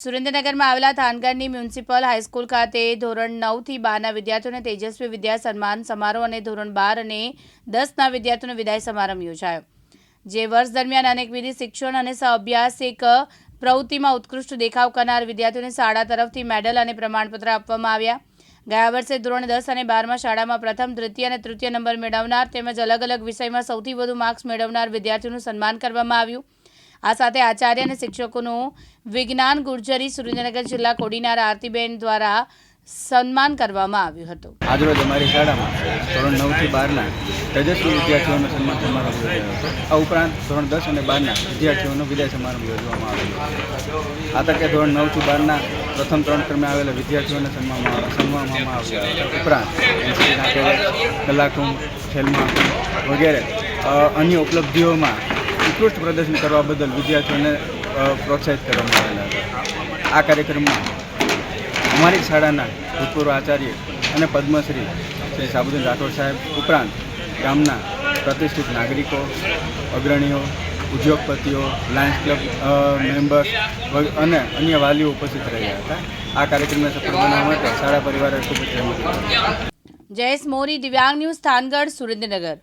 સુરેન્દ્રનગરમાં આવેલા થાનગઢની municipal high school ખાતે ધોરણ નવથી બારના વિદ્યાર્થીઓને તેજસ્વી વિદ્યા સન્માન સમારોહ અને ધોરણ બાર અને દસના વિદ્યાર્થીઓનો વિદાય સમારંભ યોજાયો. જે વર્ષ દરમિયાન અનેકવિધિ શિક્ષણ અને સહઅભ્યાસિક પ્રવૃત્તિમાં ઉત્કૃષ્ટ દેખાવ કરનાર વિદ્યાર્થીઓને શાળા તરફથી મેડલ અને પ્રમાણપત્ર આપવામાં આવ્યા. ગયા વર્ષે ધોરણ દસ અને બારમાં શાળામાં પ્રથમ, દ્વિતીય અને તૃતીય નંબર મેળવનાર તેમજ અલગ અલગ વિષયમાં સૌથી વધુ માર્ક્સ મેળવનાર વિદ્યાર્થીઓનું સન્માન કરવામાં આવ્યું. આ સાથે આચાર્ય અને શિક્ષકોનું વિજ્ઞાન ગુર્જરી સુરેન્દ્રનગર જિલ્લા કોડીનાર આરતીબેન દ્વારા સન્માન કરવામાં આવ્યું હતું. આજરોજ અમારી શાળામાં ધોરણ નવથી બારના તેજસ્વી વિદ્યાર્થીઓનો સન્માન સમારંભ યોજાયો હતો. આ ઉપરાંત ધોરણ દસ અને બારના વિદ્યાર્થીઓનો વિદાય સમારંભ યોજવામાં આવ્યો આ તકે ધોરણ નવથી બારના પ્રથમ ત્રણ ક્રમે આવેલા વિદ્યાર્થીઓને સન્માનમાં સન્માનવામાં આવ્યા ઉપરાંત એનસીસીના કલાકુંભ ખેલમાં વગેરે અન્ય ઉપલબ્ધિઓમાં ઉત્કૃષ્ટ પ્રદર્શન કરવા બદલ વિદ્યાર્થીઓને પ્રોત્સાહિત કરવામાં આવેલા હતા. આ કાર્યક્રમમાં અમારી શાળાના ભૂતપૂર્વ આચાર્ય અને પદ્મશ્રી શ્રી સાબુદ્દીન રાઠોડ સાહેબ ઉપરાંત ગામના પ્રતિષ્ઠિત નાગરિકો, અગ્રણીઓ, ઉદ્યોગપતિઓ, લાયન્સ ક્લબ મેમ્બર્સ અને અન્ય વાલીઓ ઉપસ્થિત રહ્યા હતા. આ કાર્યક્રમને સફળ બનાવવા માટે શાળા પરિવારે ખૂબ જ. જયેશ મોરી, દિવ્યાંગ ન્યૂઝ, થાનગઢ, સુરેન્દ્રનગર.